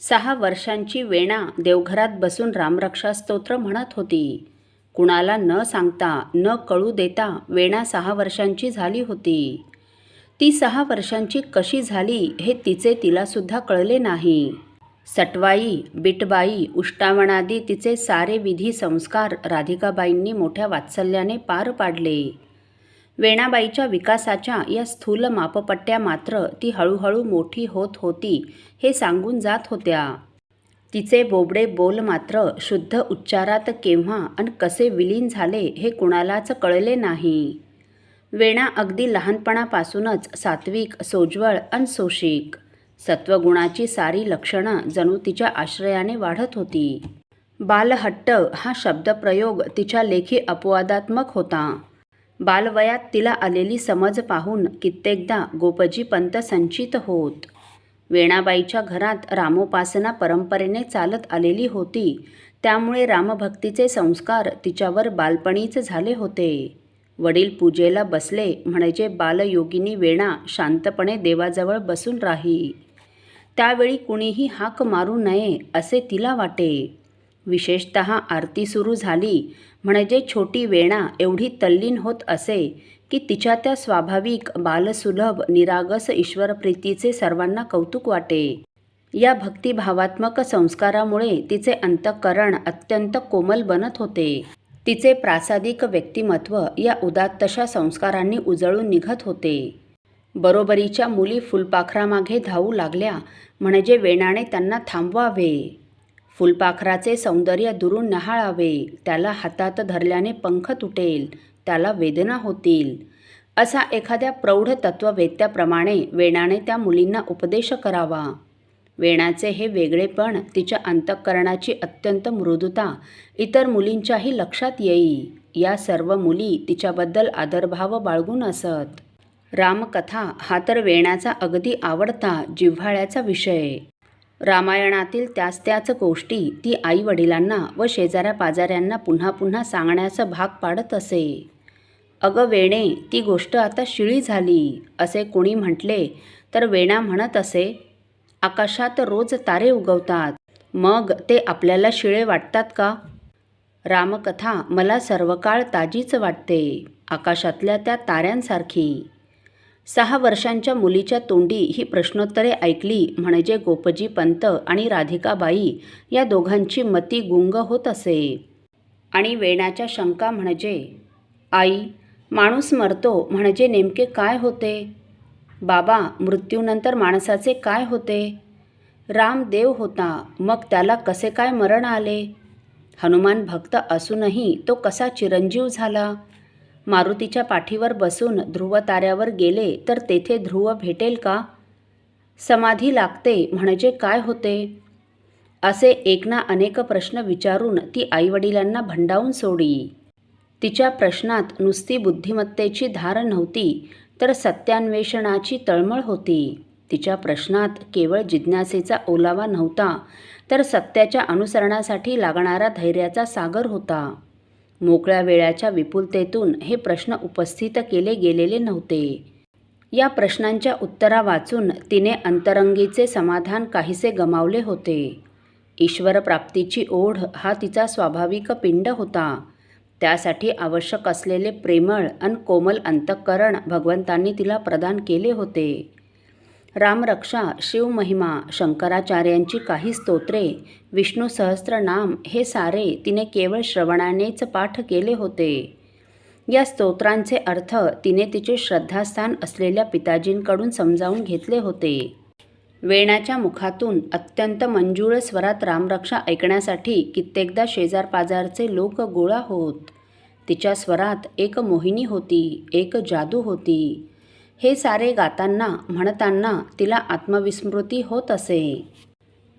सहा वर्षांची वेणा देवघरात बसून रामरक्षा स्तोत्र म्हणत होती. कुणाला न सांगता न कळू देता वेणा सहा वर्षांची झाली होती. ती सहा वर्षांची कशी झाली हे तिचे तिलासुद्धा कळले नाही. सटवाई बिटबाई उष्टावणादी तिचे सारे विधी संस्कार राधिकाबाईंनी मोठ्या वात्सल्याने पार पाडले. वेणाबाईच्या विकासाच्या या स्थूल मापपट्ट्या मात्र ती हळूहळू मोठी होत होती हे सांगून जात होत्या. तिचे बोबडे बोल मात्र शुद्ध उच्चारात केव्हा आणि कसे विलीन झाले हे कुणालाच कळले नाही. वेणा अगदी लहानपणापासूनच सात्विक सोज्वळ आणि सोशिक. सत्वगुणाची सारी लक्षणं जणू तिच्या आश्रयाने वाढत होती. बालहट्ट हा शब्दप्रयोग तिच्या लेखी अपवादात्मक होता. बालवयात तिला आलेली समज पाहून कित्येकदा गोपजी पंत संचित होत. वेणाबाईच्या घरात रामोपासना परंपरेने चालत आलेली होती. त्यामुळे रामभक्तीचे संस्कार तिच्यावर बालपणीच झाले होते. वडील पूजेला बसले म्हणजे बालयोगिनी वेणा शांतपणे देवाजवळ बसून राही. त्यावेळी कुणीही हाक मारू नये असे तिला वाटे. विशेषत आरती सुरू झाली. म्हणजे छोटी वेणा एवढी तल्लीन होत असे की तिच्या त्या स्वाभाविक बालसुलभ निरागस ईश्वरप्रीतीचे सर्वांना कौतुक वाटे. या भक्तिभावात्मक संस्कारामुळे तिचे अंतःकरण अत्यंत कोमल बनत होते. तिचे प्रासादिक व्यक्तिमत्व या उदात्तशा संस्कारांनी उजळून निघत होते. बरोबरीच्या मुली फुलपाखरामागे धावू लागल्या म्हणजे वेणाने त्यांना थांबवावे. फुलपाखराचे सौंदर्य दुरून न्याहाळावे त्याला हातात धरल्याने पंख तुटेल. त्याला वेदना होतील. असा एखाद्या प्रौढ तत्ववेत्याप्रमाणे वेणाने त्या मुलींना उपदेश करावा. वेणाचे हे वेगळेपण तिच्या अंतःकरणाची अत्यंत मृदुता इतर मुलींच्याही लक्षात येई. या सर्व मुली तिच्याबद्दल आदरभाव बाळगून असत. रामकथा हा तर वेणाचा अगदी आवडता जिव्हाळ्याचा विषय. रामायणातील त्याच त्याच गोष्टी ती आईवडिलांना व शेजाऱ्या पाजाऱ्यांना पुन्हा पुन्हा सांगण्याचा भाग पाडत असे. अगं वेणे ती गोष्ट आता शिळी झाली असे कोणी म्हटले तर वेणा म्हणत असे आकाशात रोज तारे उगवतात मग ते आपल्याला शिळे वाटतात का? रामकथा मला सर्वकाळ ताजीच वाटते आकाशातल्या त्या ताऱ्यांसारखी. सहा वर्षांच्या मुलीच्या तोंडी ही प्रश्नोत्तरे ऐकली म्हणजे गोपजी पंत आणि राधिकाबाई या दोघांची मती गुंग होत असे. आणि वेणाच्या शंका म्हणजे आई माणूस मरतो म्हणजे नेमके काय होते? बाबा मृत्यूनंतर माणसाचे काय होते? राम देव होता मग त्याला कसे काय मरण आले? हनुमान भक्त असूनही तो कसा चिरंजीव झाला? मारुतीच्या पाठीवर बसून ध्रुव ताऱ्यावर गेले तर तेथे ध्रुव भेटेल का? समाधी लागते म्हणजे काय होते? असे एक ना अनेक प्रश्न विचारून ती आईवडिलांना भंडावून सोडी तिच्या प्रश्नात नुसती बुद्धिमत्तेची धार नव्हती तर सत्यान्वेषणाची तळमळ होती. तिच्या प्रश्नात केवळ जिज्ञासेचा ओलावा नव्हता तर सत्याच्या अनुसरणासाठी लागणारा धैर्याचा सागर होता. मोकळ्या वेळाच्या विपुलतेतून हे प्रश्न उपस्थित केले गेलेले नव्हते. या प्रश्नांच्या उत्तरा वाचून तिने अंतरंगीचे समाधान काहीसे गमावले होते. ईश्वरप्राप्तीची ओढ हा तिचा स्वाभाविक पिंड होता. त्यासाठी आवश्यक असलेले प्रेमळ आणि कोमल अंतःकरण भगवंतांनी तिला प्रदान केले होते. रामरक्षा शिवमहिमा शंकराचार्यांची काही स्तोत्रे विष्णू सहस्त्रनाम हे सारे तिने केवळ श्रवणानेच पाठ केले होते. या स्तोत्रांचे अर्थ तिने तिचे श्रद्धास्थान असलेल्या पिताजींकडून समजावून घेतले होते. वेणाच्या मुखातून अत्यंत मंजूळ स्वरात रामरक्षा ऐकण्यासाठी कित्येकदा शेजारपाजारचे लोक गोळा होत. तिच्या स्वरात एक मोहिनी होती एक जादू होती. हे सारे गाताना म्हणताना तिला आत्मविस्मृती होत असे.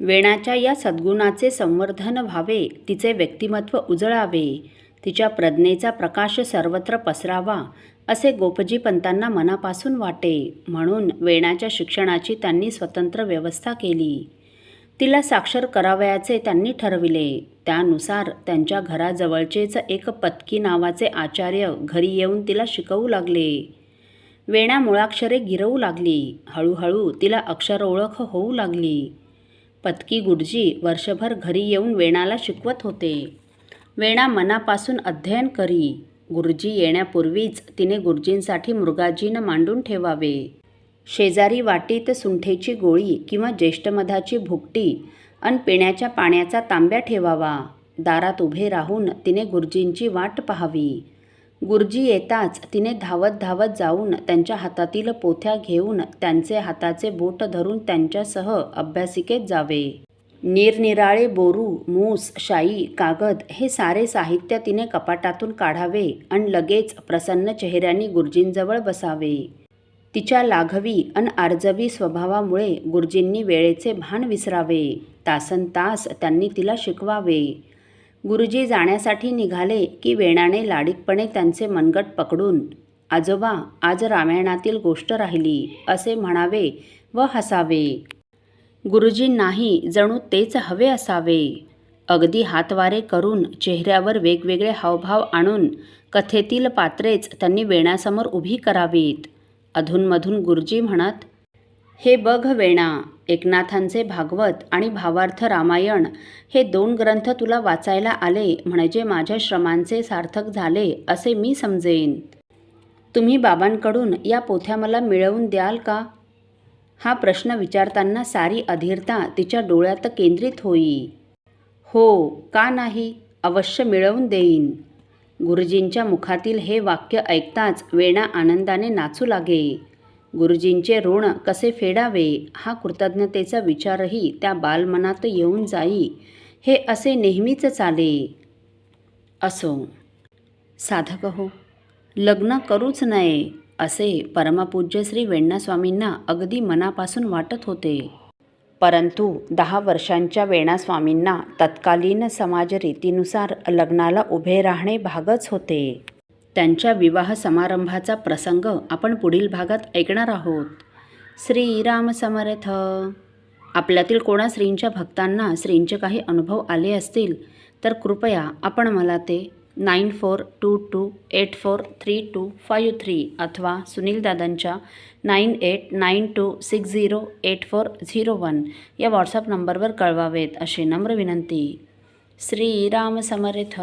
वेणाच्या या सद्गुणाचे संवर्धन व्हावे तिचे व्यक्तिमत्व उजळावे तिच्या प्रज्ञेचा प्रकाश सर्वत्र पसरावा असे गोपजी पंतांना मनापासून वाटे. म्हणून वेणाच्या शिक्षणाची त्यांनी स्वतंत्र व्यवस्था केली. तिला साक्षर करावयाचे त्यांनी ठरविले. त्यानुसार त्यांच्या घराजवळचेच एक पत्की नावाचे आचार्य घरी येऊन तिला शिकवू लागले. वेणा मुळाक्षरे गिरवू लागली. हळूहळू तिला अक्षर ओळख होऊ लागली. पत्की गुरुजी वर्षभर घरी येऊन वेणाला शिकवत होते. वेणा मनापासून अध्ययन करी. गुरुजी येण्यापूर्वीच तिने गुरुजींसाठी मृगाजीनं मांडून ठेवावे. शेजारी वाटीत सुंठेची गोळी किंवा ज्येष्ठमधाची भुकटी अन पिण्याच्या पाण्याचा तांब्या ठेवावा. दारात उभे राहून तिने गुरुजींची वाट पाहावी. गुरुजी येताच तिने धावत धावत जाऊन त्यांच्या हातातील पोथ्या घेऊन त्यांचे हाताचे बोट धरून त्यांच्यासह अभ्यासिकेत जावे. निरनिराळे बोरू मूस शाई कागद हे सारे साहित्य तिने कपाटातून काढावे आणि लगेच प्रसन्न चेहऱ्याने गुरुजींजवळ बसावे. तिच्या लाघवी अन आर्जवी स्वभावामुळे गुरुजींनी वेळेचे भान विसरावे. तासन तास त्यांनी तिला शिकवावे. गुरुजी जाण्यासाठी निघाले की वेणाने लाडीकपणे त्यांचे मनगट पकडून आजोबा आज रामायणातील गोष्ट राहिली असे म्हणावे व हसावे. गुरुजींनाही जणू तेच हवे असावे अगदी हातवारे करून चेहऱ्यावर वेगवेगळे हावभाव आणून कथेतील पात्रेच त्यांनी वेणासमोर उभी करावीत. अधूनमधून गुरुजी म्हणत हे बघ वेणा एकनाथांचे भागवत आणि भावार्थ रामायण हे दोन ग्रंथ तुला वाचायला आले म्हणजे माझ्या श्रमांचे सार्थक झाले असे मी समजेन. तुम्ही बाबांकडून या पोथ्या मला मिळवून द्याल का? हा प्रश्न विचारताना सारी अधीरता तिच्या डोळ्यात केंद्रित होई. हो का नाही? अवश्य मिळवून देईन. गुरुजींच्या मुखातील हे वाक्य ऐकताच वेणा आनंदाने नाचू लागे. गुरुजींचे ऋण कसे फेडावे हा कृतज्ञतेचा विचारही त्या बालमनात येऊन जाई. हे असे नेहमीच चाले. असो. साधक हो लग्न करूच नये असे परमपूज्य श्री वेण्णास्वामींना अगदी मनापासून वाटत होते. परंतु दहा वर्षांच्या वेणास्वामींना तत्कालीन समाजरीतीनुसार लग्नाला उभे राहणे भागच होते. त्यांच्या विवाह समारंभाचा प्रसंग आपण पुढील भागात ऐकणार आहोत. श्रीराम समर्थ. आपल्यातील कोणा श्रींच्या भक्तांना श्रींचे काही अनुभव आले असतील तर कृपया आपण मला ते nine four two two eight four three two five three अथवा सुनील दादांच्या nine eight nine two six zero eight four zero one या व्हॉट्सअप नंबरवर कळवावेत अशी नम्र विनंती. श्रीराम समर्थ.